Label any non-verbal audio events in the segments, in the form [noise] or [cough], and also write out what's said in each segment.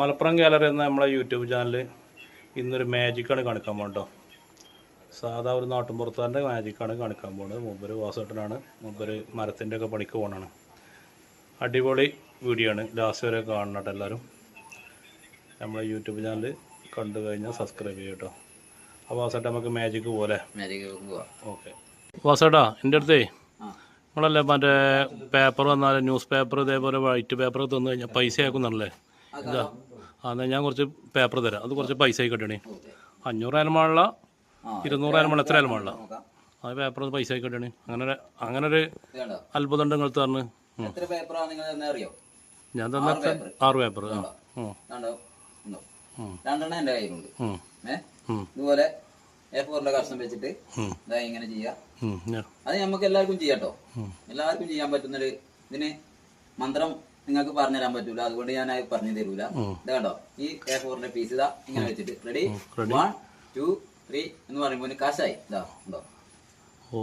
Malappuram gallery എന്ന നമ്മളെ YouTube ചാനലിൽ ഇന്നൊരു മാജിക്കാണ് കാണിക്കാൻ പോകണ്ടോ സാധാ ഒരു നാട്ടുമ്പുറത്താന്റെ മാജിക്കാണ് കാണിക്കാൻ പോകുന്നത് മുമ്പൊരു വാസേട്ടനാണ് മുമ്പൊരു മരത്തിന്റെ ഒക്കെ പണിക്ക് പോകണാണ് അടിപൊളി വീഡിയോ ആണ്. ലാസ്റ്റ് വരെ കാണണം കേട്ടോ എല്ലാവരും നമ്മളെ യൂട്യൂബ് ചാനൽ കണ്ടു കഴിഞ്ഞാൽ സബ്സ്ക്രൈബ് ചെയ്യും കേട്ടോ അപ്പോൾ വാസേട്ട നമുക്ക് മാജിക്ക് പോലെ ഓക്കെ വാസേട്ടാ എന്റെ അടുത്തേ? ആ. നമ്മളല്ലേ മറ്റേ പേപ്പർ വന്നാൽ ന്യൂസ് പേപ്പർ ഇതേപോലെ വൈറ്റ് പേപ്പർ തന്നു കഴിഞ്ഞാൽ പൈസ ആക്കുന്നുണ്ടല്ലേ ആ എന്നാൽ ഞാൻ കുറച്ച് പേപ്പർ തരാം. അത് കുറച്ച് പൈസ ആയി കിട്ടണേ. അഞ്ഞൂറ് ആ ഇരുന്നൂറ് പാടില്ല എത്ര ആയാലും അത് പേപ്പർ പൈസ ആയി കിട്ടണേ. അങ്ങനെ അങ്ങനെ ഒരു അത്ഭുതം ഉണ്ട് നിങ്ങൾ തന്ന് ഞാൻ തന്ന ആറ് പേപ്പർ ആ. രണ്ടെണ്ണം എന്റെ കയ്യിലുണ്ട്. ഇതുപോലെ എ ഫോറിന്റെ കഷ്ണം വെച്ചിട്ട് ഇതാ ഇങ്ങനെ ചെയ്യാം. അത് നമുക്ക് എല്ലാവർക്കും ചെയ്യാട്ടോ. എല്ലാവർക്കും ചെയ്യാൻ പറ്റുന്നൊരു ഇതിന് മന്ത്രം നിങ്ങൾക്ക് പറഞ്ഞുതരാൻ പറ്റൂല. അതുകൊണ്ട് ഞാൻ അത് പറഞ്ഞു തരൂല. ഇത് കണ്ടോ? ഈ എ ഫോറിന്റെ പീസ് ഇതാ ഇങ്ങനെ വെച്ചിട്ട്. റെഡി. വൺ ടു ത്രീ എന്ന് പറയുമ്പോൾ കാശായി. ഇതാ ഉണ്ടോ ഓ.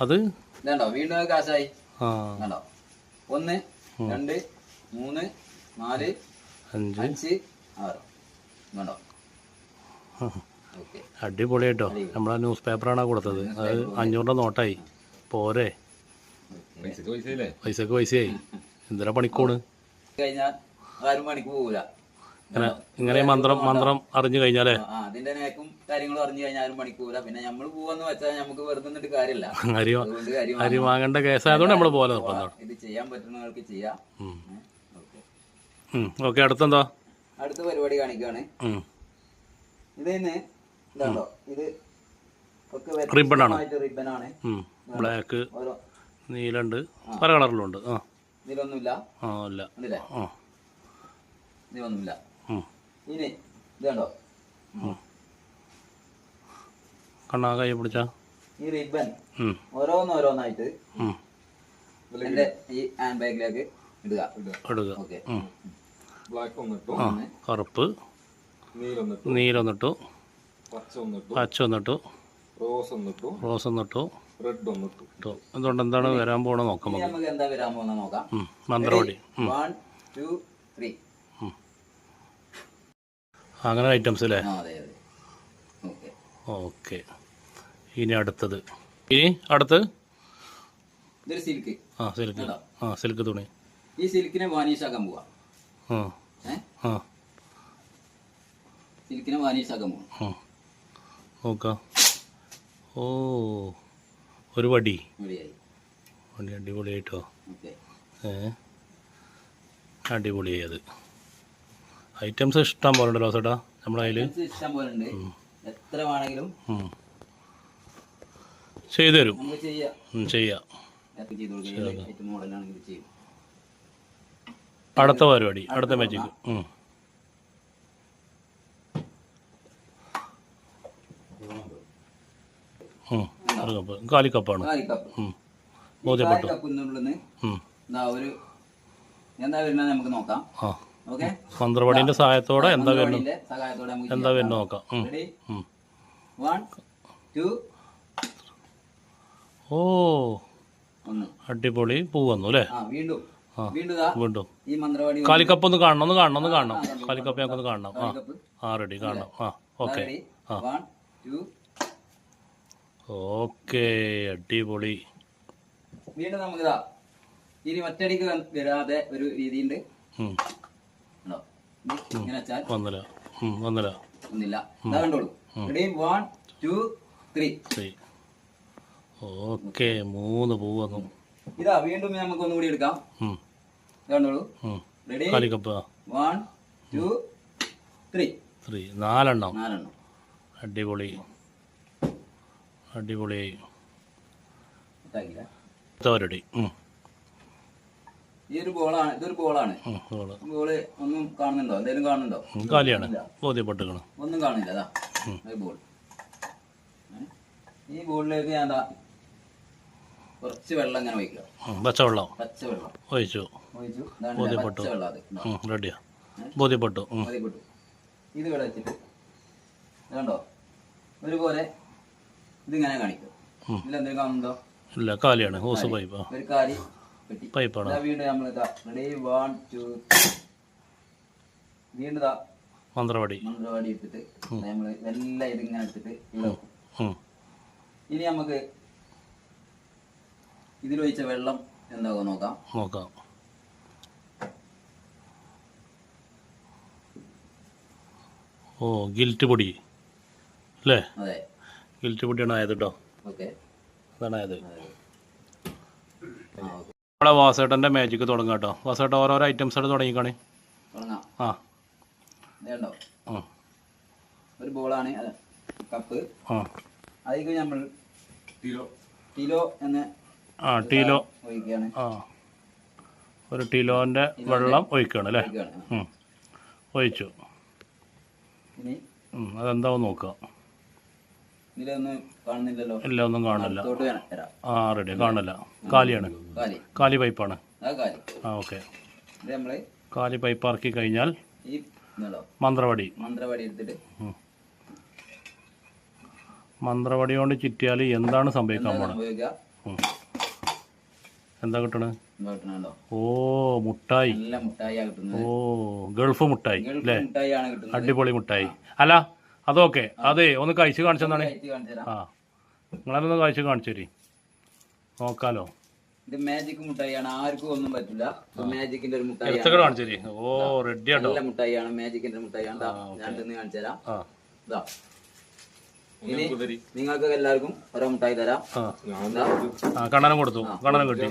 അത്? ഇതാണ്ടോ വീണ്ടും കാശായി. കണ്ടോ? ഒന്ന് രണ്ട് മൂന്ന് നാല് അഞ്ച്. ആറ്. കണ്ടോ? [laughs] അടിപൊളി. അടിപൊളിയായിട്ടോ നമ്മളെ ന്യൂസ് പേപ്പറാണ് കൊടുത്തത്? അത് അഞ്ഞൂറിന്റെ നോട്ടായി. പോരെ. പൈസക്ക് പൈസയായി. എന്തിനാ പണിക്കോണ്? കഴിഞ്ഞാൽ ആരും പണിക്ക് പോകൂല. ഇങ്ങനെ മന്ത്രം മന്ത്രം അറിഞ്ഞു കഴിഞ്ഞാലേ? അതിന്റെ നേക്കും കാര്യങ്ങളും അറിഞ്ഞു കഴിഞ്ഞാൽ ആരും പണിക്ക് പോകൂല. പിന്നെ നമ്മൾ പോവാന്ന് വെച്ചാൽ നമുക്ക് വെറുതെ നിന്നിട്ട് കാര്യമില്ല. അരി വാങ്ങേണ്ട കേസായതുകൊണ്ട് നമ്മൾ പോലെ ഇത് ചെയ്യാൻ പറ്റുന്നവർക്ക് ചെയ്യാം. ഓക്കെ. അടുത്തെന്താ? അടുത്ത പരിപാടി കാണിക്കുകയാണ് ഉം. ഇത് തന്നെ ഇത് റിബൺ ആണ്. റിബൺ ആണ്. ബ്ലാക്ക്. നീലുണ്ട്. പല കളറിലുണ്ട്. ആ. നീലൊന്നുമില്ല. ആ ഇല്ല. ആ. നീലൊന്നുമില്ല. ഇനി ഇതുണ്ടോ കണ്ടോ? കണ്ണാ കൈ പിടിച്ചാ. ഈ റിബൺ. ഓരോന്നോരോന്നായിട്ട്. എന്റെ ഈ ഹാൻഡ് ബാഗിലേക്ക് ഇടുക. ഇടുക. ഓക്കെ. ബ്ലാക്ക് ഒന്നിട്ടു. കറുപ്പ്. നീലൊന്നിട്ടു. നീലൊന്നിട്ടു. പച്ച ഒന്നിട്ടു റോസ് ഒന്നിട്ടു. റോസ് ഒന്നിട്ടു. റെഡ് ഒന്നിട്ടു ഇട്ടു. എന്തുകൊണ്ട് എന്താണ് വരാൻ പോകണ നോക്കാം നമുക്ക്. എന്താ വരാൻ പോകുന്ന നോക്കാം. മന്ത്രവാടി. വൺ ടു ത്രീ അങ്ങനെ ഐറ്റംസ് അല്ലേ? ഓക്കെ ഇനി അടുത്തത്. ഇനി അടുത്ത്? സിൽക്ക് ആ സിൽക്ക് ആ സിൽക്ക് തുണി. ഈ സിൽക്കിനെ വാനീഷ് ആക്കാൻ പോവാ. സിൽക്കിനെ വാനീഷ് ആക്കാൻ പോവാ. നോക്കാം. ഓ. ഒരു വടി. വടി അടിപൊളിയായിട്ടോ? ഏ? അടിപൊളിയായി അത്. ഐറ്റംസ് ഇഷ്ടം പോലെ ഉണ്ടല്ലോ ചേട്ടാ നമ്മളതിൽ ഇഷ്ടം പോലെ ഉണ്ട് എത്ര വേണമെങ്കിലും ചെയ്തു തരും ചെയ്യും. അടുത്ത പരിപാടി അടുത്ത മാജിക്ക് ഒരു കപ്പ് കാലി കപ്പാണ്? കാലി കപ്പ്. ഉം, ബോധ്യപ്പെട്ടു. ഒരു എന്താ വരുന്നത് നമുക്ക് നോക്കാം. മന്ത്രവാടിന്റെ സഹായത്തോടെ എന്താ വരുന്നത്? എന്താ വരുന്നത് നോക്കാം. ഓ. അടിപൊളി. പൂ വന്നു അല്ലേ? വീണ്ടും. കാലിക്കപ്പ് ഒന്ന് കാണണം ഒന്ന് കാണണം ഒന്ന് കാണണം. കാലിക്കപ്പ് ഞങ്ങൾക്ക് ഒന്ന് കാണണം. ആ ആ റെഡി കാണണം. ആ ഓക്കെ. ആ. ഓക്കെ അടിപൊളി. വീണ്ടും നമുക്ക് ഇതാ ഇനി ഒറ്റടിക്ക് വരാതെ ഒരു രീതിയുണ്ട്. വന്നില്ല. ഉം, വന്നില്ല. ഒന്നില്ല ഇതാ കണ്ടോളൂ. റെഡി. One two three. ശരി ഓക്കെ മൂന്ന് പൂ വന്നു. ഇതാ വീണ്ടും നമുക്ക് ഒന്നുകൂടി എടുക്കാം. കണ്ടോളൂ. Ready. One two three. Three. നാലെണ്ണം. നാലെണ്ണം. അടിപൊളി. അടിപൊളിയായി പരിപാടി ഈ ഒരു ഇതൊരു. ഒന്നും കാണുന്നുണ്ടോ? എന്തെങ്കിലും കാണുന്നുണ്ടോ? കാലിയാണ്. ബോധ്യപ്പെട്ടുക്കണം ഒന്നും കാണില്ല അതാ. ബോൾ. ഈ ബോളിലേക്ക് ഞാൻ കുറച്ച് വെള്ളം ഇങ്ങനെ ഒഴിക്കുക. പച്ചവെള്ളം. പച്ചവെള്ളം. ഒഴിച്ചു. ബോധ്യപ്പെട്ടു. റെഡിയാ. ബോധ്യപ്പെട്ടു. ബോധ്യപ്പെട്ടു. ഇത് ഇവിടെ വെച്ചിട്ട്. ഒരുപോലെ ഇതിങ്ങനെ കാണിക്കും. ഇതിലെന്തെങ്കിലും കാണുന്നുണ്ടോ ഇല്ല കാലിയാണ്. Hose pipe. ഒരു കാലി പൈപ്പാണ്? വീണ്ടും നമ്മൾ റെഡി വൺ ടു വീണ്ടും മന്ത്രവാടി. മന്ത്രവാടി എടുത്തിട്ട് നമ്മൾ എല്ലാം ഇതിങ്ങനെ എടുത്തിട്ട്. ഇനി നമുക്ക് ഇതിലൊഴിച്ച വെള്ളം എന്താകും നോക്കാം. നോക്കാം. ഓ ഗിൽറ്റ് പൊടി. അല്ലേ? അതെ. ഗിൽറ്റ് പൊടിയാണ് ആയത് കേട്ടോ അതാണ് ആയത് നമ്മളെ വാസേട്ടന്റെ മാജിക്ക് തുടങ്ങാം കേട്ടോ വാസേട്ട ഓരോരോ ഐറ്റംസ് ആയിട്ട് തുടങ്ങിക്കാണേ. തുടങ്ങാം. ആ. ഒരു ബോളാണ് കപ്പ് ആ. അതിലേക്ക് നമ്മൾ ടീലോ ടീലോ എന്ന് ആ ടീലോ ആ. ഒരു ടീലോന്റെ വെള്ളം ഒഴിക്കുകയാണ് അല്ലേ. ഒഴിച്ചു. അതെന്താവും നോക്കുക എല്ലാം ഒന്നും കാണില്ല ആ റെഡി കാണില്ല കാലിയാണ്. കാലി. പൈപ്പാണ്. ആ ഓക്കെ. കാലി പൈപ്പ് ഇറക്കി കഴിഞ്ഞാൽ മന്ത്രവടി മന്ത്രവടി. മന്ത്രവാടി എടുത്തിട്ട്. മന്ത്രവടി കൊണ്ട് ചുറ്റിയാൽ എന്താണ് സംഭവിക്കാൻ പോണത്? എന്താ കിട്ടണത് ഓ മുട്ടായി. ഓ ഗൾഫ് മുട്ടായി അല്ലേ അടിപൊളി മുട്ടായി. അല്ല അതൊക്കെ. അതെ ഒന്ന് കഴിച്ച് കാണിച്ചെന്നാണ് ആ നിങ്ങളതൊന്ന് കഴിച്ച് കാണിച്ചു തരി. നോക്കാലോ. ഇത് മാജിക് മുട്ടായിയാണ്. ആർക്കും ഒന്നും പറ്റില്ല മാജിക്കിന്റെ ഒരു എടുത്തൊക്കെ കാണിച്ചു തരി ഓ റെഡി ആട്ടോ. നല്ല മുട്ടായിയാണ്. മാജിക്കിന്റെ മുട്ടായിയാണ്. ദാ, ഞാൻ തിന്ന് കാണിച്ചു തരാം ആ ഇതാ ഇനി നിങ്ങൾക്ക് എല്ലാവർക്കും ഓരോ മുട്ടായി തരാം. ആ. കണ്ണനും കൊടുത്തു. കണ്ണനും കിട്ടി.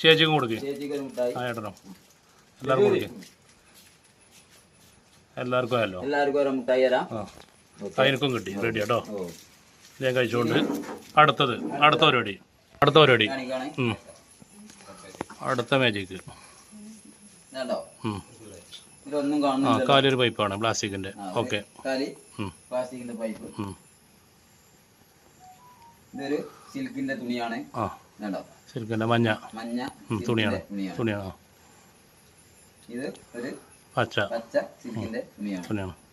ചേച്ചിക്കും കൊടുക്ക്. ചേച്ചിക്ക് ഒരു മുട്ടായി. ആ ഏട്ടനോ. എല്ലാവർക്കും കൊടുക്ക്. എല്ലാവർക്കും ആയല്ലോ. എല്ലാവർക്കും ഓരോ മുട്ടായി തരാം. ആ. അതിനക്കും കിട്ടി. റെഡി കേട്ടോ ഞാൻ കഴിച്ചോണ്ട് അടുത്തത് അടുത്ത പരിപാടി. അടുത്ത പരിപാടി. അടുത്ത മാജിക്ക്. ആ കാലൊരു പൈപ്പാണ് പ്ലാസ്റ്റിക്കിന്റെ. ഓക്കെ. ഉം. പൈപ്പ്. ഇതൊരു സിൽക്കിന്റെ തുണിയാണ്. ആ. ഇതുണ്ടോ? സിൽക്കിന്റെ മഞ്ഞ. മഞ്ഞ തുണിയാണ്. തുണിയാണ്. തുണിയാണ്. ഇത് ഒരു പച്ച. പച്ച സിൽക്കിന്റെ തുണിയാണ്. തുണിയാണ്.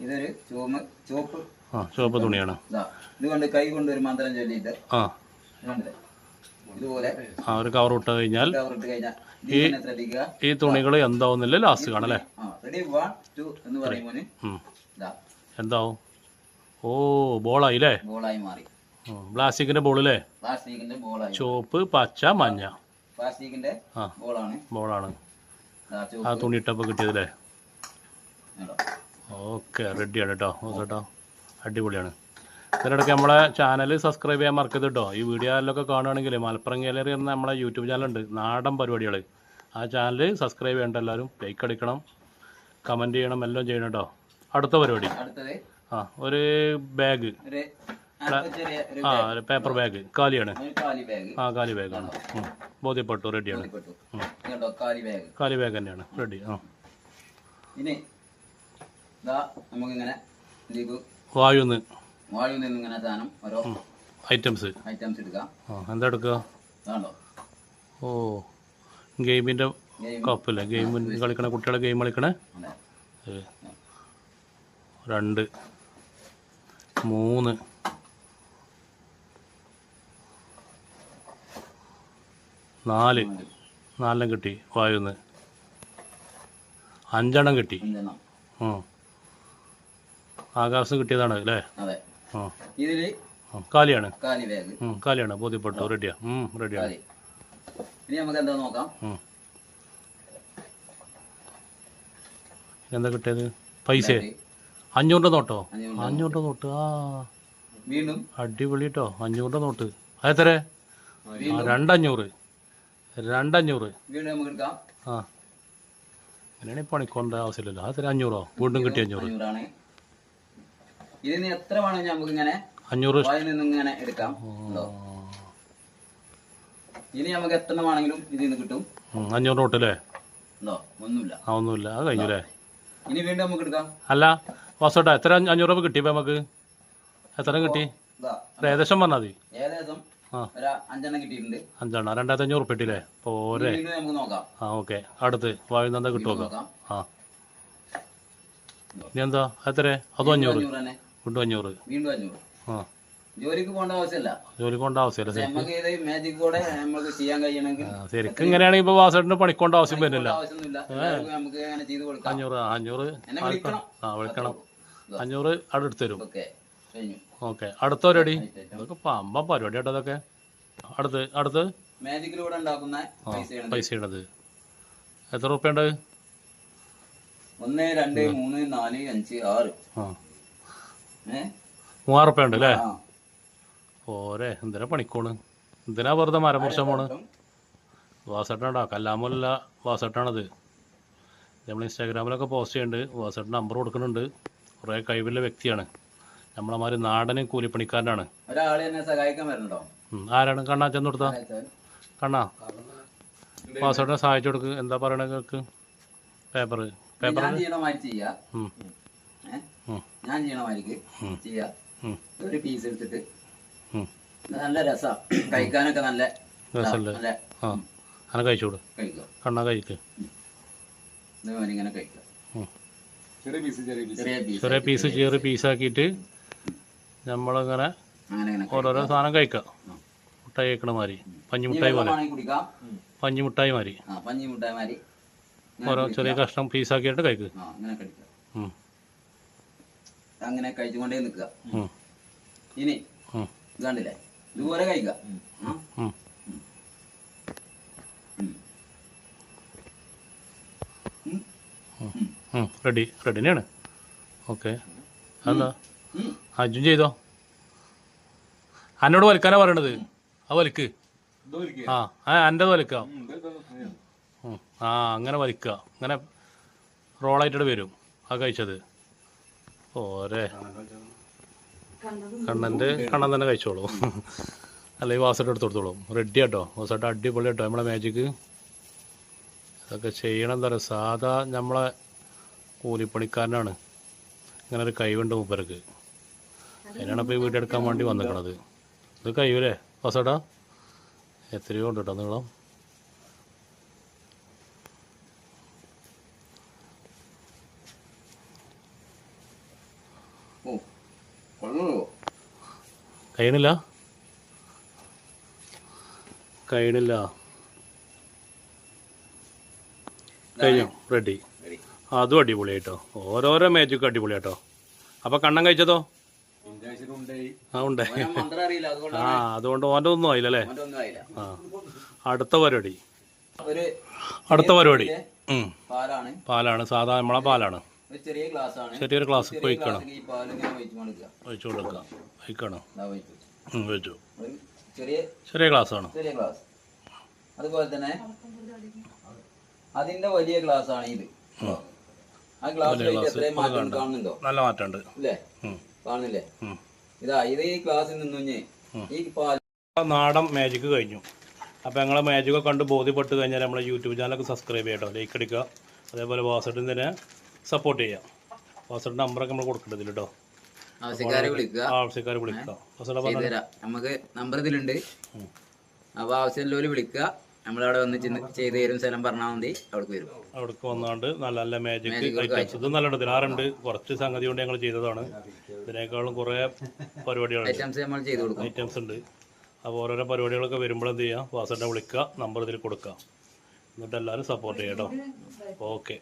ഇതൊരു ചുവമ ചുവപ്പ് ആ ചുവപ്പ് തുണിയാണ്. ഇതാ കൊണ്ട് കൈ കൊണ്ട് ഒരു മന്ത്രം ചൊല്ലിയിട്ട് ആ. ഇതുപോലെ ആ ഒരു കവർ ഇട്ട് കഴിഞ്ഞാൽ ശ്രദ്ധിക്കുക. ഈ തുണികൾ എന്താവുന്നില്ല ലാസ്റ്റ് കാണല്ലേ റെഡി വൺ ടു എന്ന് പറയുമ്പോൾ. എന്താവും? ഓ ബോളായി അല്ലേ ബോളായി മാറി. പ്ലാസ്റ്റിക്കിന്റെ ബോളല്ലേ പ്ലാസ്റ്റിക്കിന്റെ ബോളായി ചുവപ്പ് പച്ച മഞ്ഞ. പ്ലാസ്റ്റിക്കിന്റെ ആ. ബോളാണ് ബോളാണ് ആ തുണി ഇട്ടപ്പോൾ കിട്ടിയതല്ലേ? ഓക്കെ റെഡിയാണ് കേട്ടോ കേട്ടോ അടിപൊളിയാണ്. ഇതിനിടയ്ക്ക് നമ്മളെ ചാനൽ സബ്സ്ക്രൈബ് ചെയ്യാൻ മറക്കരുത് കേട്ടോ ഈ വീഡിയോയിലൊക്കെ കാണുകയാണെങ്കിൽ മലപ്പുറം ഗാലറി എന്ന നമ്മളെ യൂട്യൂബ് ചാനലുണ്ട് നാടൻ പരിപാടികൾ ആ ചാനൽ സബ്സ്ക്രൈബ് ചെയ്യേണ്ട എല്ലാവരും ലൈക്ക് അടിക്കണം കമന്റ് ചെയ്യണം എല്ലാം ചെയ്യണം കേട്ടോ അടുത്ത പരിപാടി. ആ ഒരു ബാഗ് ആ ഒരു പേപ്പർ ബാഗ് കാലിയാണ്. ആ കാലി ബാഗാണ്. ബോധ്യപ്പെട്ടു റെഡിയാണ് കാലി ബാഗ് തന്നെയാണ്. റെഡി ആ. ഇനി ഇതാ നമുക്കിങ്ങനെ ഇതിലേക്ക് വായുന്ന്. വായുന്ന് ഇങ്ങനെ സാധനം ഓരോ ഐറ്റംസ് ഐറ്റംസ് എടുക്കാം. എന്താ എടുക്കുക? ഓ ഗെയിമിന്റെ ഗെയിം. ഗെയിം കളിക്കണ കുട്ടികളെ ഗെയിം കളിക്കണേ? രണ്ട് മൂന്ന്. നാല്. നാലെണ്ണം കിട്ടി വായുന്ന് അഞ്ചെണ്ണം കിട്ടി. ആ ആകാശം കിട്ടിയതാണ് അല്ലേ? അതെ. ആ. ഇതിൽ കാലിയാണ്. കാലി ബാഗ്. കാലിയാണ്. ബോധ്യപ്പെട്ടു. റെഡിയാ റെഡിയാണ് ഇനി നമുക്ക് എന്താ നോക്കാം? എന്താ കിട്ടിയത്? പൈസ? അഞ്ഞൂറിന്റെ നോട്ടോ? അഞ്ഞൂറ് അഞ്ഞൂറിന്റെ നോട്ട്. ആ. വീണ്ടും? അടിപൊളി കേട്ടോ അഞ്ഞൂറിന്റെ നോട്ട്. അതെത്ര? രണ്ടഞ്ഞൂറ്. രണ്ടഞ്ഞൂറ്. ആ. അങ്ങനെയാണെങ്കിൽ പണിക്കൊണ്ട ആവശ്യമില്ലല്ലോ. അതെത്ര? അഞ്ഞൂറോ? വീണ്ടും കിട്ടിയ അഞ്ഞൂറ്. ഇതിന് എത്ര വേണമെങ്കിൽ നമുക്ക് ഇങ്ങനെ അഞ്ഞൂറ് നിന്നും ഇങ്ങനെ എടുക്കാം. ഇനി നമുക്ക് എത്ര വേണമെങ്കിലും ഇതിൽ നിന്ന് കിട്ടും? അഞ്ഞൂറ് നോട്ട് അല്ലേ? ഒന്നുമില്ല. ഒന്നുമില്ല. അത് കഴിഞ്ഞു അല്ലേ? ഇനി വീണ്ടും നമുക്ക് എടുക്കാം. അല്ല വാസോട്ടാ എത്ര അഞ്ഞ- അഞ്ഞൂറ് രൂപ കിട്ടി ഇപ്പം നമുക്ക്? എത്ര കിട്ടി? ഏകദേശം പറഞ്ഞാൽ മതി. ഏകദേശം അഞ്ചെണ്ണം അഞ്ചെണ്ണം രണ്ടായിരത്തി അഞ്ഞൂറ് പെട്ടില്ലേ പോരെ ആ ഓക്കെ. അടുത്ത് വായു കിട്ടുമോ ആ. ഇനി എന്താ? എത്ര അതും അഞ്ഞൂറ്. വീണ്ടും അഞ്ഞൂറ് വീണ്ടും അഞ്ഞൂറ്. ആ. ജോലിക്ക് പോകേണ്ട ആവശ്യമില്ല. ജോലിക്ക് പോകേണ്ട ആവശ്യമില്ല പക്ഷെ നമുക്ക് ഇത് മാജിക് കൂടെ നമുക്ക് ചെയ്യാൻ കഴിയണമെങ്കിൽ ശരിക്കും ഇങ്ങനെയാണെങ്കിൽ ഇപ്പൊ വാസേട്ടിന് പണിക്കൊണ്ട ആവശ്യം വരുന്നില്ല ആവശ്യമൊന്നുമില്ല. എല്ലാവർക്കും നമുക്ക് അങ്ങനെ ചെയ്ത് കൊടുക്കാം. അഞ്ഞൂറ് അഞ്ഞൂറ് ആ വിളിക്കണം. അഞ്ഞൂറ് അവിടെ എടുത്ത് തരും. ഓക്കെ. അടുത്ത പരിപാടി? അതൊക്കെ പമ്പ പരിപാടി കേട്ടോ അതൊക്കെ അടുത്ത് അടുത്ത്. മാജിക്കിലൂടെ ഉണ്ടാക്കുന്ന പൈസയാണ് പൈസ ഇടത് എത്ര റുപ്യ ഉണ്ട്? ഒന്ന് രണ്ട് മൂന്ന് നാല് അഞ്ച് ആറ്. ആ. മൂവായിരം റുപ്യ ഉണ്ട് അല്ലേ ഓരെ എന്തിനാ പണിക്കോണ്? എന്തിനാ വെറുതെ മരം മുറിച്ച പോണ്? വാസേട്ടനാടാ കല്ലാമല്ല വാസട്ടാണത്. നമ്മൾ ഇൻസ്റ്റാഗ്രാമിലൊക്കെ പോസ്റ്റ് ചെയ്യുന്നുണ്ട് വാസട്ട് നമ്പർ കൊടുക്കുന്നുണ്ട്. കുറേ കഴിവുള്ള വ്യക്തിയാണ്. നമ്മളമാര് നാടനും കൂലിപ്പണിക്കാരനാണ്. ഒരാൾ എന്നെ സഹായിക്കാൻ വരണുണ്ടോ? ഉം. ആരാണ്? കണ്ണാ ചെന്ന് കൊടുത്താ? കണ്ണാ? വാസേട്ടനെ സഹായിച്ചു കൊടുക്ക്. എന്താ പറയണ കേൾക്ക് പേപ്പർ പേപ്പർ ഞാൻ ചെയ്യണ മാതിരി ചെയ്യാ ഉം. ഏ? ഉം. ഞാൻ ചെയ്യണമായിരിക്കും ചെയ്യാം. ചെയ്യാ ഒരു പീസ് എടുത്തിട്ട്. നല്ല രസാ. കഴിക്കാനൊക്കെ നല്ല രസമല്ലേ നല്ല ആ. അങ്ങനെ കഴിച്ചു കൊടു കഴിക്കുക കണ്ണാ കഴിക്ക്. ഇങ്ങനെ കഴിക്കുക ചെറിയ പീസ് ചെറിയ പീസ് ചെറിയ പീസ് ചെറിയ പീസ് ചെറിയ പീസാക്കിയിട്ട് നമ്മളിങ്ങനെ ഓരോരോ സാധനം കഴിക്കാം. മുട്ടായി കഴിക്കണ മാതിരി. പഞ്ഞിമുട്ടായി പോലെ. പഞ്ഞിമുട്ടായി കുടിക്കാം. പഞ്ഞി മുട്ടായി മാതിരി. ഓരോ ചെറിയ കഷ്ണം പീസാക്കിയിട്ട് കഴിക്ക്. കഴിക്കുക. അങ്ങനെ കഴിച്ചുകൊണ്ടേ നിൽക്കുക. ഇനി കണ്ടില്ലേ ഇതുപോലെ കഴിക്കുക. Ready ready. തന്നെയാണ് ഓക്കെ. അതാ അജു ചെയ്തോ? അന്നോട് വലിക്കാനാ പറയണത്. ആ വലിക്ക്. ആ ആ എന്റെ വലിക്ക. ആ അങ്ങനെ വലിക്കുക അങ്ങനെ റോളായിട്ടിട്ട് വരും. ആ കഴിച്ചത്. ഓരേ കണ്ണന്റെ കണ്ണൻ തന്നെ കഴിച്ചോളൂ. അല്ലെങ്കിൽ വാസട്ട് എടുത്ത് കൊടുത്തോളൂ. റെഡി ആട്ടോ. വാസട്ട് അടിപൊളി കേട്ടോ നമ്മളെ മാജിക്ക് അതൊക്കെ ചെയ്യണം. എന്താ പറയുക സാധാ നമ്മളെ കൂലിപ്പണിക്കാരനാണ്. ഇങ്ങനെ ഒരു കഴിവുണ്ട് മൂപ്പർക്ക്. അതിനാണ് ഇപ്പോൾ ഈ വീഡിയോ എടുക്കാൻ വേണ്ടി വന്നിരിക്കണത് ഇത് കഴിയൂലേ വാസട്ടാ? എത്രയോ ഉണ്ട് കേട്ടോ നീളം ഓ കൊള്ളൂ കഴിയണില്ല? കഴിയണില്ല. കഴിഞ്ഞു? റെഡി അതും അടിപൊളിയായിട്ടോ ഓരോരോ മാജിക്കും അടിപൊളിയാട്ടോ അപ്പൊ കണ്ണം കഴിച്ചതോ? ആ ഉണ്ട്. ആ അതുകൊണ്ട് ഓന്റെ ഒന്നും ആയില്ല അല്ലേ? ആ. അടുത്ത പരിപാടി. അടുത്ത പരിപാടി. പാലാണ്? പാലാണ്. സാധാ നമ്മളെ പാലാണ്. ചെറിയ ഗ്ലാസ് ആണ് ചെറിയൊരു ഗ്ലാസ് ഒഴിക്കണം. ഈ ഒഴിച്ചു കൊടുക്കുക ഒഴിച്ചു കൊടുക്കുക ഒഴിക്കണം? ഇതാ ഒഴിച്ചു. ഒഴിച്ചു. ഒരു ചെറിയ ചെറിയ ഗ്ലാസ് ആണ് ചെറിയ ഗ്ലാസ്. അതുപോലെ തന്നെ അതിന്റെ വലിയ ഗ്ലാസ് ആണ് ഇത് ആ ഗ്ലാസ് എത്രയും മാറ്റം കാണുന്നുണ്ടോ? നല്ല മാറ്റമുണ്ട്. ഇല്ലേ? ഉം. കാണുന്നില്ലേ? ഇതാ ഇത് ഈ ഗ്ലാസ്സിൽ നിന്നു ഈ പാൽ നാടൻ മാജിക് കഴിഞ്ഞു. അപ്പോൾ ഞങ്ങളെ മാജിക്കൊക്കെ കണ്ട് ബോധ്യപ്പെട്ട് കഴിഞ്ഞാൽ നമ്മളെ യൂട്യൂബ് ചാനലൊക്കെ സബ്സ്ക്രൈബ് ചെയ്യട്ടോ. ലൈക്ക് അടിക്കുക. അതേപോലെ വാസട്ടിന് തന്നെ സപ്പോർട്ട് ചെയ്യാം. വാസട്ട് നമ്പറൊക്കെ നമ്മൾ കൊടുക്കേണ്ടതിൽ കേട്ടോ ആവശ്യക്കാരെ വിളിക്കുക. ആവശ്യക്കാരെ വിളിക്കുക നമുക്ക് നമ്പർ ഇതിലുണ്ട്. അപ്പൊ ആവശ്യമുള്ളവര് വിളിക്കുക. നമ്മളവിടെ വന്ന് ചെയ്ത് തരും സ്ഥലം പറഞ്ഞാൽ മതി. അവിടേക്ക് വരും. അവിടേക്ക് വന്നാണ്ട് നല്ല നല്ല മാജിക് ഐറ്റംസ് ഇത് നല്ല ഇതിനാറുണ്ട് കുറച്ച് സംഗതി കൊണ്ട് ഞങ്ങൾ ചെയ്തതാണ്. ഇതിനേക്കാളും കുറേ പരിപാടികളുണ്ട് ഐറ്റംസ് നമ്മൾ ചെയ്തു കൊടുക്കും. ഐറ്റംസ് ഉണ്ട്. അപ്പോൾ ഓരോരോ പരിപാടികളൊക്കെ വരുമ്പോൾ എന്ത് ചെയ്യുക വാസന്റെ വിളിക്കുക. നമ്പർ ഇതിൽ കൊടുക്കുക. എന്നിട്ട് എല്ലാവരും സപ്പോർട്ട് ചെയ്യാം കേട്ടോ ഓക്കെ